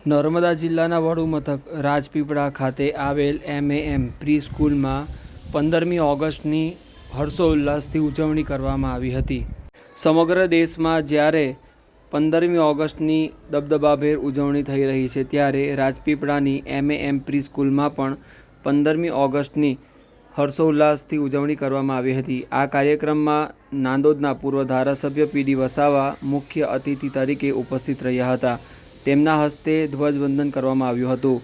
નર્મદા જિલ્લાના વડુ મથક, રાજપીપળા ખાતે આવેલ એમએએમ પ્રી સ્કૂલમાં પંદરમી ઓગસ્ટની હર્ષોલ્લાસથી ઉજવણી કરવામાં આવી હતી. સમગ્ર દેશમાં જ્યારે પંદરમી ઓગસ્ટની દબદબાભેર ઉજવણી થઈ રહી છે, ત્યારે રાજપીપળાની એમએએમ પ્રી સ્કૂલમાં પણ પંદરમી ઓગસ્ટની હર્ષોલ્લાસથી ઉજવણી કરવામાં આવી હતી. આ કાર્યક્રમમાં નાંદોદના પૂર્વ ધારાસભ્ય પીડી વસાવા મુખ્ય અતિથિ તરીકે ઉપસ્થિત રહ્યા હતા. તેમના હસ્તે ધ્વજવંદન કરવામાં આવ્યું હતું.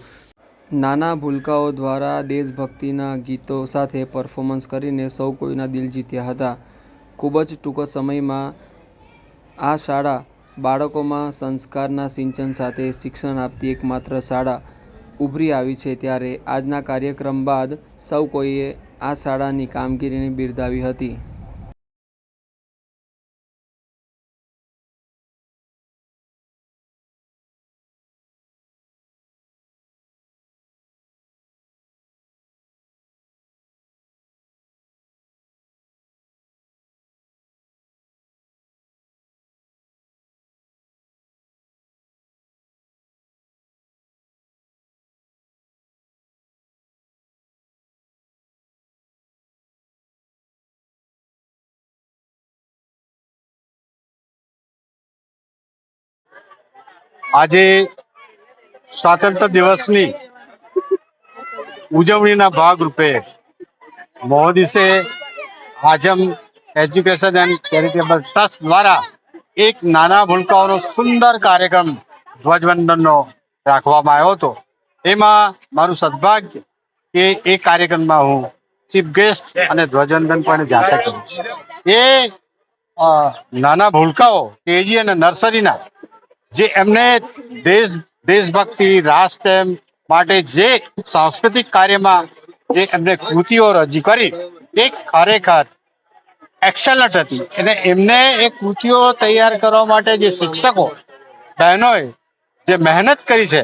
નાના ભૂલકાઓ દ્વારા દેશભક્તિના ગીતો સાથે પરફોર્મન્સ કરીને સૌ કોઈના દિલ જીત્યા હતા. ખૂબ જ ટૂંક સમયમાં આ શાળા બાળકોમાં સંસ્કારના સિંચન સાથે શિક્ષણ આપતી એકમાત્ર શાળા ઉભરી આવી છે ત્યારે આજના કાર્યક્રમ બાદ સૌ કોઈએ આ શાળાની કામગીરીને બિરદાવી હતી. આજે સ્વાતંત્ર દિવસની ઉજવણીના ભાગરૂપે Mohaddise Azam education and charitable trust દ્વારા એક નાના ભૂલકાઓનો સુંદર કાર્યક્રમ ધ્વજવંદનનો રાખવામાં આવ્યો હતો. એમાં મારું સદભાગ્ય કે એ કાર્યક્રમમાં હું ચીફ ગેસ્ટ અને ધ્વજવંદન પણ જાતે કરું છું. એ નાના ભૂલકાઓ કેજી અને નર્સરીના જે એમને દેશ, દેશભક્તિ રાષ્ટ્ર માટે જે સાંસ્કૃતિક કાર્યમાં જે એમને કૃતિઓ રજૂ કરી, એ ખરેખર એક્સલન્ટ હતી. અને એમને એ કૃતિઓ તૈયાર કરવા માટે જે શિક્ષકો, બહેનોએ જે મહેનત કરી છે,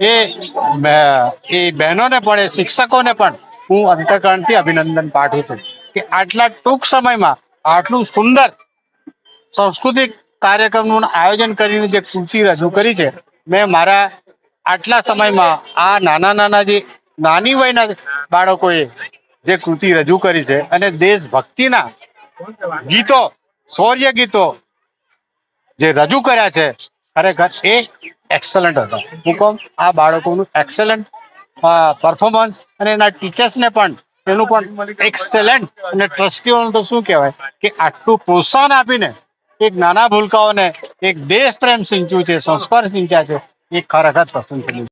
એ એ બહેનોને પણ, એ શિક્ષકોને પણ હું અંતકરણથી અભિનંદન પાઠવું છું કે આટલા ટૂંક સમયમાં આટલું સુંદર સાંસ્કૃતિક કાર્યક્રમનું આયોજન કરીને જે કૃતિ રજૂ કરી છે, મેં મારા આટલા સમયમાં આ નાના નાના જે નાની વયના બાળકોએ જે કૃતિ રજૂ કરી છે અને દેશભક્તિના ગીતો, શૌર્ય ગીતો જે રજૂ કર્યા છે, ખરેખર એ એક્સલન્ટ હતા. હું કહું, આ બાળકોનું એક્સલન્ટ પરફોર્મન્સ અને એના ટીચર્સને પણ એનું પણ એક્સેલન્ટ અને ટ્રસ્ટીઓનું તો શું કહેવાય કે આટલું પ્રોત્સાહન આપીને એક નાના ભૂલકાઓને એક દેશ પ્રેમ સિંચ્યું છે, સંસ્કાર સિંચ્યા છે, એ ખરેખર પસંદ છે.